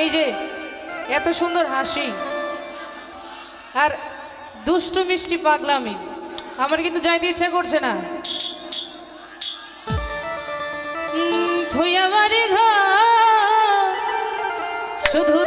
এই যে এত সুন্দর হাসি। আর দুষ্টু মিষ্টি পাগলামি আমার কিন্তু যাইতে ইচ্ছা করছে না। উম, থুইয়া বাড়ি ঘর শুধু